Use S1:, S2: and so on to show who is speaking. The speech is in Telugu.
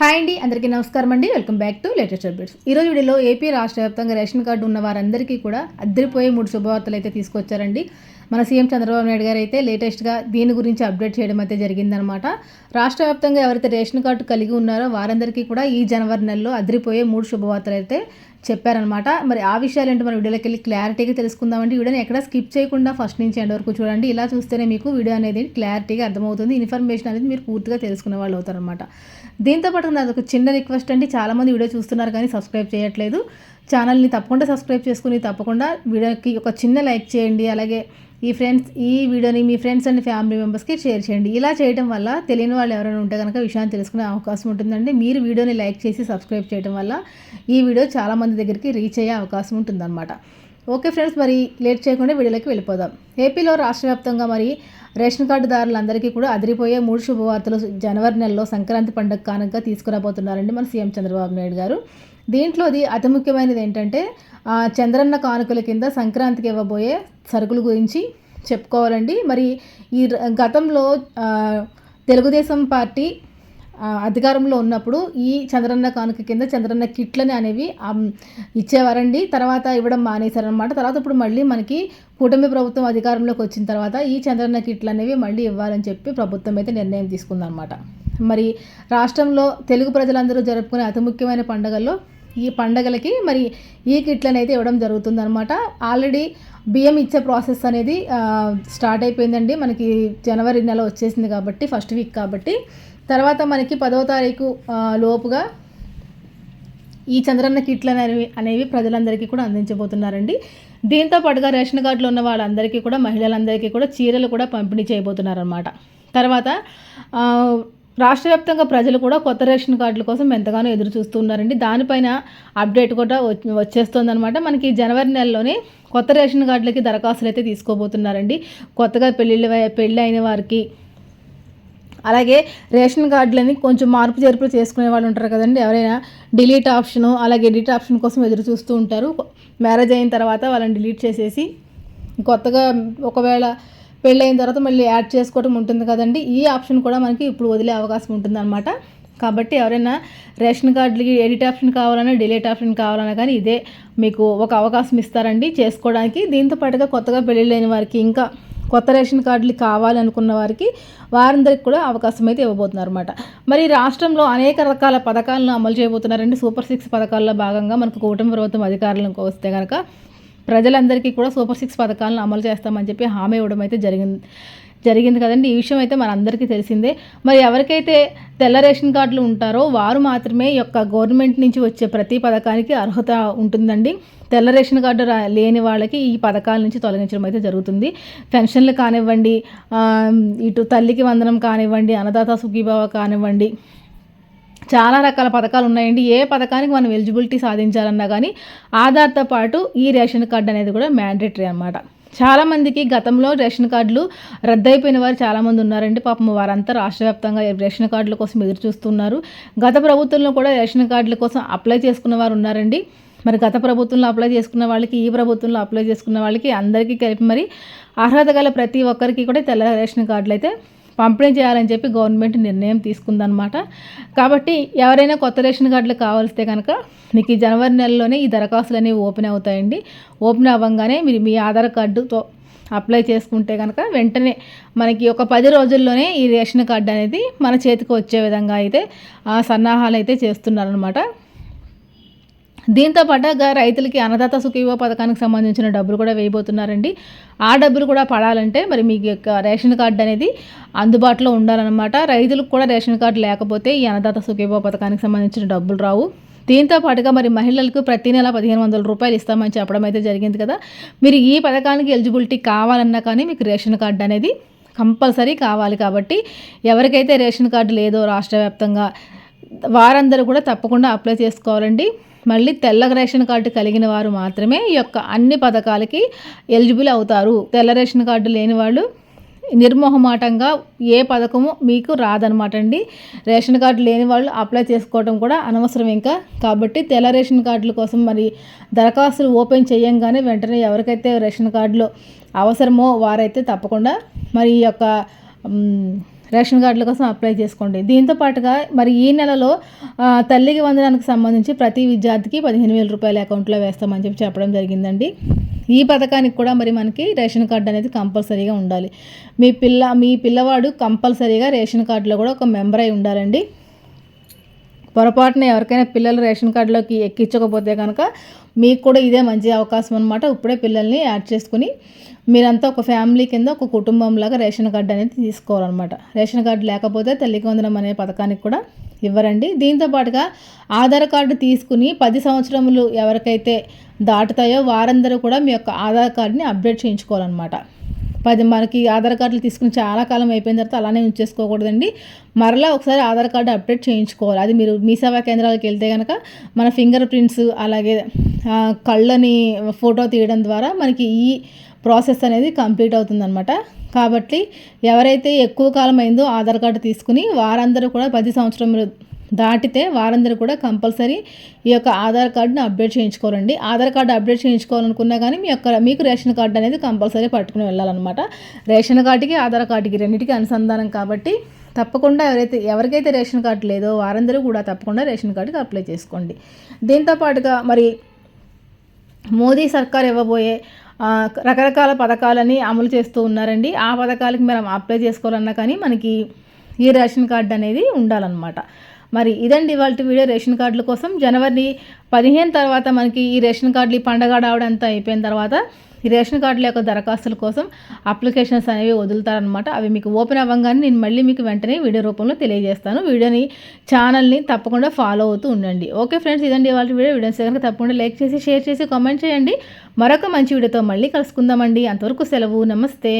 S1: హాయ్ అండి అందరికీ నమస్కారం అండి. Welcome back to latest updates ఈరోజు వీడియోలో ఏపీ రాష్ట్ర వ్యాప్తంగా రేషన్ కార్డు ఉన్న వారందరికీ కూడా అద్దరిపోయే మూడు శుభవార్తలు అయితే తీసుకొచ్చారండి. మన సీఎం చంద్రబాబు నాయుడు గారు అయితే లేటెస్ట్గా దీని గురించి అప్డేట్ చేయడం అయితే జరిగిందనమాట రాష్ట్ర వ్యాప్తంగా ఎవరైతే రేషన్ కార్డు కలిగి ఉన్నారో వారందరికీ కూడా ఈ జనవరి నెలలో అదిరిపోయే మూడు శుభవార్తలు అయితే చెప్పారనమాట. మరి ఆ విషయాలు ఏంటో మన వీడియోలోకి వెళ్ళి క్లారిటీగా తెలుసుకుందామంటే వీడియోని ఎక్కడ స్కిప్ చేయకుండా ఫస్ట్ నుంచి ఎండ్ వరకు చూడండి. ఇలా చూస్తేనే మీకు వీడియో అనేది క్లారిటీగా అర్థమవుతుంది. ఇన్ఫర్మేషన్ అనేది మీరు పూర్తిగా తెలుసుకునే వాళ్ళు అవుతారనమాట. దీంతోపాటు నాది ఒక చిన్న రిక్వెస్ట్ అండి. చాలామంది వీడియో చూస్తున్నారు కానీ సబ్స్క్రైబ్ చేయట్లేదు. ఛానల్ని తప్పకుండా సబ్స్క్రైబ్ చేసుకుని తప్పకుండా వీడియోకి ఒక చిన్న లైక్ చేయండి. అలాగే ఈ ఫ్రెండ్స్ ఈ వీడియోని మీ ఫ్రెండ్స్ అండ్ ఫ్యామిలీ మెంబర్స్కి షేర్ చేయండి. ఇలా చేయడం వల్ల తెలియని వాళ్ళు ఎవరైనా ఉంటే కనుక విషయాన్ని తెలుసుకునే అవకాశం ఉంటుందండి. మీరు వీడియోని లైక్ చేసి సబ్స్క్రైబ్ చేయడం వల్ల ఈ వీడియో చాలామంది దగ్గరికి రీచ్ అయ్యే అవకాశం ఉంటుందన్నమాట. ఓకే ఫ్రెండ్స్ మరి లేట్ చేయకుండా వీడియోలోకి వెళ్ళిపోదాం. ఏపీలో రాష్ట్ర వ్యాప్తంగా మరి రేషన్ కార్డుదారులందరికీ కూడా అదిరిపోయే మూడు శుభవార్తలు జనవరి నెలలో సంక్రాంతి పండుగ కానుక తీసుకురాబోతున్నారండి మన సీఎం చంద్రబాబు నాయుడు గారు. దీంట్లోది అతి ముఖ్యమైనది ఏంటంటే చంద్రన్న కానుకల కింద సంక్రాంతికి ఇవ్వబోయే సరుకుల గురించి చెప్పుకోవాలండి. మరి ఈ గతంలో తెలుగుదేశం పార్టీ అధికారంలో ఉన్నప్పుడు ఈ చంద్రన్న కానుక కింద చంద్రన్న కిట్లని అనేవి ఇచ్చేవారండి. తర్వాత ఇవ్వడం మానేశారనమాట తర్వాత ఇప్పుడు మళ్ళీ మనకి కూటమి ప్రభుత్వం అధికారంలోకి వచ్చిన తర్వాత ఈ చంద్రన్న కిట్లు అనేవి మళ్ళీ ఇవ్వాలని చెప్పి ప్రభుత్వం అయితే నిర్ణయం తీసుకుందనమాట మరి రాష్ట్రంలో తెలుగు ప్రజలందరూ జరుపుకునే అతి ముఖ్యమైన పండుగల్లో ఈ పండగలకి మరి ఈ కిట్లను అయితే ఇవ్వడం జరుగుతుందనమాట ఆల్రెడీ బియ్యం ఇచ్చే ప్రాసెస్ అనేది స్టార్ట్ అయిపోయిందండి. మనకి జనవరి నెల వచ్చేసింది కాబట్టి ఫస్ట్ వీక్ కాబట్టి తర్వాత మనకి పదవ తారీఖు లోపుగా ఈ చంద్రన్న కిట్లు అనేవి అనేవి ప్రజలందరికీ కూడా అందించబోతున్నారండి. దీంతో పాటుగా రేషన్ కార్డులో ఉన్న వాళ్ళందరికీ కూడా మహిళలందరికీ కూడా చీరలు కూడా పంపిణీ చేయబోతున్నారన్నమాట. తర్వాత రాష్ట్ర వ్యాప్తంగా ప్రజలు కూడా కొత్త రేషన్ కార్డుల కోసం ఎంతగానో ఎదురు చూస్తున్నారండి దానిపైన అప్డేట్ కూడా వచ్చేస్తుందనమాట మనకి జనవరి నెలలోనే కొత్త రేషన్ కార్డులకి దరఖాస్తులు అయితే తీసుకోబోతున్నారండి. కొత్తగా పెళ్ళిళ్ళు పెళ్ళి అయిన వారికి అలాగే రేషన్ కార్డులని కొంచెం మార్పు చేర్పులు చేసుకునే వాళ్ళు ఉంటారు కదండి. ఎవరైనా డిలీట్ ఆప్షను అలాగే ఎడిట్ ఆప్షన్ కోసం ఎదురు చూస్తూ ఉంటారు. మ్యారేజ్ అయిన తర్వాత వాళ్ళని డిలీట్ చేసేసి కొత్తగా ఒకవేళ పెళ్ళైన తర్వాత మళ్ళీ యాడ్ చేసుకోవడం ఉంటుంది కదండి. ఈ ఆప్షన్ కూడా మనకి ఇప్పుడు వదిలే అవకాశం ఉంటుందన్నమాట. కాబట్టి ఎవరైనా రేషన్ కార్డులకి ఎడిట్ ఆప్షన్ కావాలన్నా డిలీట్ ఆప్షన్ కావాలన్నా కానీ ఇదే మీకు ఒక అవకాశం ఇస్తారండి చేసుకోవడానికి. దీంతో పాటుగా కొత్తగా పెళ్ళి లేని వారికి ఇంకా కొత్త రేషన్ కార్డులు కావాలనుకున్న వారికి వారందరికి కూడా అవకాశం అయితే ఇవ్వబోతున్నారు అనమాట మరి రాష్ట్రంలో అనేక రకాల పథకాలను అమలు చేయబోతున్నారండి. సూపర్ సిక్స్ పథకాల్లో భాగంగా మనకు కూటమి ప్రభుత్వం అధికారులకు వస్తే కనుక ప్రజలందరికీ కూడా సూపర్ సిక్స్ పథకాలను అమలు చేస్తామని చెప్పి హామీ ఇవ్వడం అయితే జరిగింది. జరిగింది కదండి. ఈ విషయం అయితే మనందరికీ తెలిసిందే. మరి ఎవరికైతే తెల్ల రేషన్ కార్డులు ఉంటారో వారు మాత్రమే యొక్క గవర్నమెంట్ నుంచి వచ్చే ప్రతి పథకానికి అర్హత ఉంటుందండి. తెల్ల రేషన్ కార్డు లేని వాళ్ళకి ఈ పథకాల నుంచి తొలగించడం అయితే జరుగుతుంది. పెన్షన్లు కానివ్వండి ఇటు తల్లికి వందనం కానివ్వండి అన్నదాత సుఖీభావ కానివ్వండి చాలా రకాల పథకాలు ఉన్నాయండి. ఏ పథకానికి మనం ఎలిజిబిలిటీ సాధించాలన్నా కానీ ఆధార్తో పాటు ఈ రేషన్ కార్డు అనేది కూడా మ్యాండేటరీ అనమాట చాలామందికి గతంలో రేషన్ కార్డులు రద్దయిపోయిన వారు చాలామంది ఉన్నారండి. పాపం వారంతా రాష్ట్ర వ్యాప్తంగా రేషన్ కార్డుల కోసం ఎదురు చూస్తున్నారు. గత ప్రభుత్వంలో కూడా రేషన్ కార్డుల కోసం అప్లై చేసుకున్న వారు ఉన్నారండి. మరి గత ప్రభుత్వంలో అప్లై చేసుకున్న వాళ్ళకి ఈ ప్రభుత్వంలో అప్లై చేసుకున్న వాళ్ళకి అందరికీ కలిపి మరి అర్హత గల ప్రతి ఒక్కరికి కూడా తెల్ల రేషన్ కార్డులు అయితే పంపిణీ చేయాలని చెప్పి గవర్నమెంట్ నిర్ణయం తీసుకుందనమాట కాబట్టి ఎవరైనా కొత్త రేషన్ కార్డులు కావాల్స్తే కనుక మీకు ఈ జనవరి నెలలోనే ఈ దరఖాస్తులు అనేవి ఓపెన్ అవుతాయండి. ఓపెన్ అవ్వగానే మీరు మీ ఆధార్ కార్డుతో అప్లై చేసుకుంటే కనుక వెంటనే మనకి ఒక పది రోజుల్లోనే ఈ రేషన్ కార్డు అనేది మన చేతికి వచ్చే విధంగా అయితే సన్నాహాలు అయితే చేస్తున్నారనమాట దీంతో పాటుగా రైతులకి అన్నదాత సుఖీవ పథకానికి సంబంధించిన డబ్బులు కూడా వేయబోతున్నారండి. ఆ డబ్బులు కూడా పడాలంటే మరి మీకు యొక్క రేషన్ కార్డు అనేది అందుబాటులో ఉండాలన్నమాట. రైతులకు కూడా రేషన్ కార్డు లేకపోతే ఈ అన్నదాత సుఖీవ పథకానికి సంబంధించిన డబ్బులు రావు. దీంతో పాటుగా మరి మహిళలకు ప్రతి నెల పదిహేను వందల రూపాయలు ఇస్తామని చెప్పడం అయితే జరిగింది కదా. మీరు ఈ పథకానికి ఎలిజిబిలిటీ కావాలన్నా కానీ మీకు రేషన్ కార్డు అనేది కంపల్సరీ కావాలి కాబట్టి ఎవరికైతే రేషన్ కార్డు లేదో రాష్ట్ర వ్యాప్తంగా వారందరూ కూడా తప్పకుండా అప్లై చేసుకోవాలండి. మళ్ళీ తెల్ల రేషన్ కార్డు కలిగిన వారు మాత్రమే ఈ యొక్క అన్ని పథకాలకి ఎలిజిబుల్ అవుతారు. తెల్ల రేషన్ కార్డు లేని వాళ్ళు నిర్మోహమాటంగా ఏ పథకము మీకు రాదనమాట అండి. రేషన్ కార్డు లేని వాళ్ళు అప్లై చేసుకోవడం కూడా అనవసరం ఇంకా. కాబట్టి తెల్ల రేషన్ కార్డుల కోసం మరి దరఖాస్తులు ఓపెన్ చేయంగానే వెంటనే ఎవరికైతే రేషన్ కార్డులో అవసరమో వారైతే తప్పకుండా మరి ఈ యొక్క రేషన్ కార్డుల కోసం అప్లై చేసుకోండి. దీంతో పాటుగా మరి ఈ నెలలో తల్లికి వందనానికి సంబంధించి ప్రతి విద్యార్థికి పదిహేను వేల రూపాయల అకౌంట్లో వేస్తామని చెప్పి చెప్పడం జరిగిందండి. ఈ పథకానికి కూడా మరి మనకి రేషన్ కార్డు అనేది కంపల్సరీగా ఉండాలి. మీ పిల్ల మీ పిల్లవాడు కంపల్సరీగా రేషన్ కార్డులో కూడా ఒక మెంబర్ అయి ఉండాలండి. పొరపాటున ఎవరికైనా పిల్లలు రేషన్ కార్డులోకి ఎక్కించకపోతే కనుక మీకు కూడా ఇదే మంచి అవకాశం అనమాట ఇప్పుడే పిల్లల్ని యాడ్ చేసుకుని మీరంతా ఒక ఫ్యామిలీ కింద ఒక కుటుంబంలాగా రేషన్ కార్డు అనేది తీసుకోవాలన్నమాట. రేషన్ కార్డు లేకపోతే తల్లికి వందనం అనే పథకానికి కూడా ఇవ్వరండి. దీంతో పాటుగా ఆధార్ కార్డు తీసుకుని పది సంవత్సరములు ఎవరికైతే దాటుతాయో వారందరూ కూడా మీ యొక్క ఆధార్ కార్డుని అప్డేట్ చేయించుకోవాలన్నమాట. పది మనకి ఆధార్ కార్డులు తీసుకుని చాలా కాలం అయిపోయిన తర్వాత అలానే ఉంచేసుకోకూడదండి మరలా ఒకసారి ఆధార్ కార్డు అప్డేట్ చేయించుకోవాలి. అది మీరు మీ సేవా కేంద్రాలకు వెళ్తే కనుక మన ఫింగర్ ప్రింట్స్ అలాగే కళ్ళని ఫోటో తీయడం ద్వారా మనకి ఈ ప్రాసెస్ అనేది కంప్లీట్ అవుతుందన్నమాట. కాబట్టి ఎవరైతే ఎక్కువ కాలం అయిందో ఆధార్ కార్డు తీసుకుని వారందరూ కూడా పది సంవత్సరం దాటితే వారందరూ కూడా కంపల్సరీ ఈ యొక్క ఆధార్ కార్డును అప్డేట్ చేయించుకోవాలండి ఆధార్ కార్డు అప్డేట్ చేయించుకోవాలనుకున్నా కానీ మీ యొక్క మీకు రేషన్ కార్డు అనేది కంపల్సరీ పట్టుకుని వెళ్ళాలన్నమాట. రేషన్ కార్డుకి ఆధార్ కార్డుకి రెండింటికి అనుసంధానం కాబట్టి తప్పకుండా ఎవరైతే ఎవరికైతే రేషన్ కార్డు లేదో వారందరూ కూడా తప్పకుండా రేషన్ కార్డుకి అప్లై చేసుకోండి. దీంతో పాటుగా మరి మోదీ సర్కార్ ఇవ్వబోయే రకరకాల పథకాలని అమలు చేస్తూ ఉన్నారండి. ఆ పథకాలకి మనం అప్లై చేసుకోవాలన్నా కానీ మనకి ఈ రేషన్ కార్డు అనేది ఉండాలన్నమాట. మరి ఇదండి ఇవాళ వీడియో రేషన్ కార్డుల కోసం. జనవరి పదిహేను తర్వాత మనకి ఈ రేషన్ కార్డులు ఈ పండగ రావడంతా అయిపోయిన తర్వాత ఈ రేషన్ కార్డుల యొక్క దరఖాస్తుల కోసం అప్లికేషన్స్ అనేవి వదులుతారనమాట అవి మీకు ఓపెన్ అవ్వగానే నేను మళ్ళీ మీకు వెంటనే వీడియో రూపంలో తెలియజేస్తాను. వీడియోని ఛానల్ని తప్పకుండా ఫాలో అవుతూ ఉండండి. ఓకే ఫ్రెండ్స్ ఇదండి వాళ్ళ వీడియో. వీడియోస్ కనుక తప్పకుండా లైక్ చేసి షేర్ చేసి కామెంట్ చేయండి. మరొక మంచి వీడియోతో మళ్ళీ కలుసుకుందామండి. అంతవరకు సెలవు. నమస్తే.